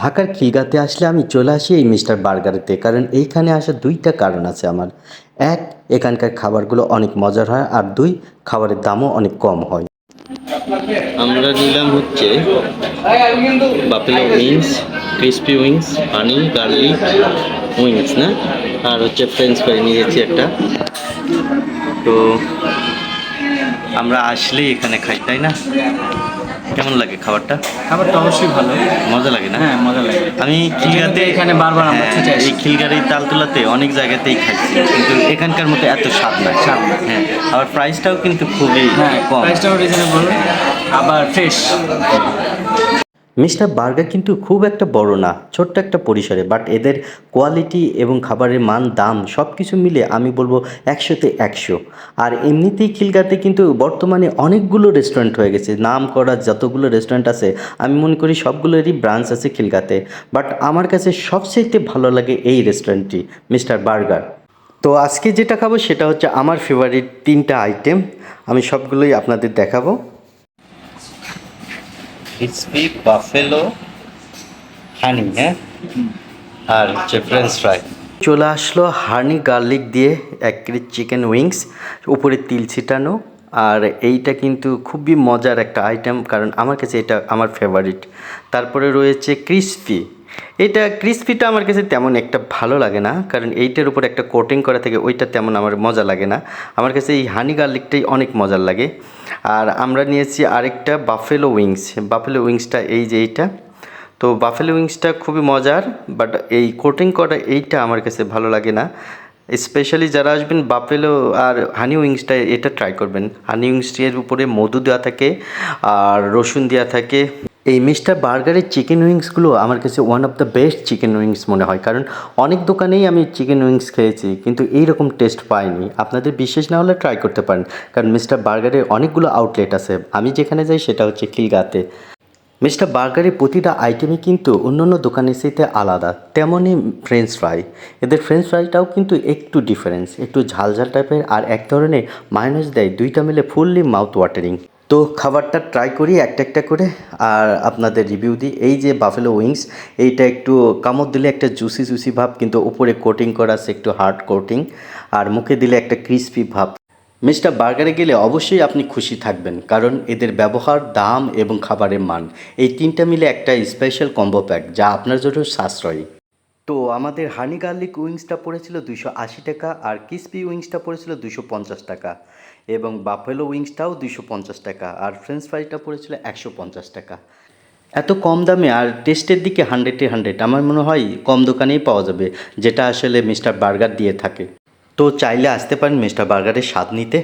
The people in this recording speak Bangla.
ঢাকার খিলগাতে আসলে আমি চলে আসি এই মিস্টার বার্গারেতে, কারণ এইখানে আসার দুইটা কারণ আছে আমার। এক, এখানকার খাবারগুলো অনেক মজার হয়, আর দুই, খাবারের দামও অনেক কম হয়। আমরা নিলাম হচ্ছে বাপেলো wings, crispy wings honey garlic wings, না? আর হচ্ছে ফ্রেঞ্চ ফ্রাই নিয়েছি একটা। তো আমরা আসলেই এখানে খাই, তাই না? কেমন লাগে খাবারটা? খাবারটা অবশ্যই ভালো। মজা লাগে না? হ্যাঁ মজা লাগে। আমি খিলগাতে এখানে বারবার আমরা হ্যাঁ, খেতে। এই খিলগার এই তালতলাতে অনেক জায়গাতেই খাইছি কিন্তু এখানকার মতো এত স্বাদ না স্বাদ না। হ্যাঁ আবার প্রাইসটাও কিন্তু খুবই হ্যাঁ কম। প্রাইসটাও রিজনেবল আবার ফ্রেশ মিস্টার বার্গার কিন্তু খুব একটা বড় না, ছোট্ট একটা পরিসরে বাট এদের কোয়ালিটি এবং খাবারের মান, দাম সব কিছু মিলে আমি বলব একশোতে একশো। আর এমনিতেই খিলগাতে কিন্তু বর্তমানে অনেকগুলো রেস্টুরেন্ট হয়ে গেছে, নাম করা যতগুলো রেস্টুরেন্ট আছে, আমি মনে করি সবগুলোরই ব্রাঞ্চ আছে খিলগাতে বাট আমার কাছে সবচেয়ে ভালো লাগে এই রেস্টুরেন্টটি মিস্টার বার্গার। তো আজকে যেটা খাব সেটা হচ্ছে আমার ফেভারিট তিনটা আইটেম আমি সবগুলোই আপনাদের দেখাবো। ক্রিসপি বাফেলো হানি হ্যাঁ আর হচ্ছে ফ্রেঞ্চ ফ্রাই চলে আসলো হানি গার্লিক দিয়ে এক প্লেট চিকেন উইংস, উপরে তিল ছিটানো, আর এইটা কিন্তু খুবই মজার একটা আইটেম কারণ আমার কাছে এটা আমার ফেভারিট তারপরে রয়েছে ক্রিসপি এটা ক্রিসপিটা আমার কাছে তেমন একটা ভালো লাগে না, কারণ এইটার উপর একটা কোটিং করা থাকে ওইটা তেমন আমার মজা লাগে না। আমার কাছে এই হানি গার্লিকটাই অনেক মজার লাগে। আর আমরা নিয়েছি আরেকটা বাফেলো উইংস বাফেলো উইংসটা এই যে এইটা। তো বাফেলো উইংসটা খুবই মজার বাট এই কোটিং করা এইটা আমার কাছে ভালো লাগে না। স্পেশালি যারা আসবেন বাফেলো আর হানি উইংসটা এটা ট্রাই করবেন। হানি উইংসের উপরে মধু দেওয়া থাকে, আর রসুন দেওয়া থাকে। এই মিস্টার বার্গারের চিকেন উইংসগুলো আমার কাছে one of the best chicken wings মনে হয়। কারণ অনেক দোকানেই আমি চিকেন উইংস খেয়েছি, কিন্তু এই রকম টেস্ট পাইনি। আপনাদের বিশেষ না হলে ট্রাই করতে পারেন, কারণ মিস্টার বার্গারের অনেকগুলো আউটলেট আছে। আমি যেখানে যাই সেটা হচ্ছে খিলগাতে। মিস্টার বার্গারের প্রতিটা আইটেমই কিন্তু অন্য অন্য দোকানের সাথে আলাদা, তেমনই ফ্রেঞ্চ ফ্রাই এদের ফ্রেঞ্চ ফ্রাইটাও কিন্তু একটু ডিফারেন্স একটু ঝালঝাল টাইপের আর এক ধরনের মাইনাস দেয়, দুইটা মিলে ফুললি মাউথ ওয়াটারিং তো খাবারটা ট্রাই করি, একটা একটা করে, আর আপনাদের রিভিউ দিই। এই যে বাফেলো উইংস এইটা একটু কামড় দিলে একটা জুসি জুসি ভাব, কিন্তু উপরে কোটিং করা আছে একটু হার্ড কোটিং আর মুখে দিলে একটা ক্রিসপি ভাব। মিস্টার বার্গারে গেলে অবশ্যই আপনি খুশি থাকবেন, কারণ এদের ব্যবহার, দাম এবং খাবারের মান। এই তিনটা মিলে একটা স্পেশাল কম্বো প্যাক যা আপনার জন্য সাশ্রয়ী। তো আমাদের হানি গার্লিক উইংসটা পড়েছিল দুশো আশি টাকা আর ক্রিসপি উইংসটা পড়েছিল দুশো পঞ্চাশ টাকা এবং বাফেলো উইংসটাও দুশো পঞ্চাশ টাকা আর ফ্রেঞ্চ ফ্রাইটা পড়েছিল একশো পঞ্চাশ টাকা। এত কম দামে আর টেস্টের দিকে হান্ড্রেডে হান্ড্রেড আমার মনে হয় কম দোকানেই পাওয়া যাবে, যেটা আসলে মিস্টার বার্গার দিয়ে থাকে। তো চাইলে আসতে পারেন মিস্টার বার্গারের স্বাদ নিতে।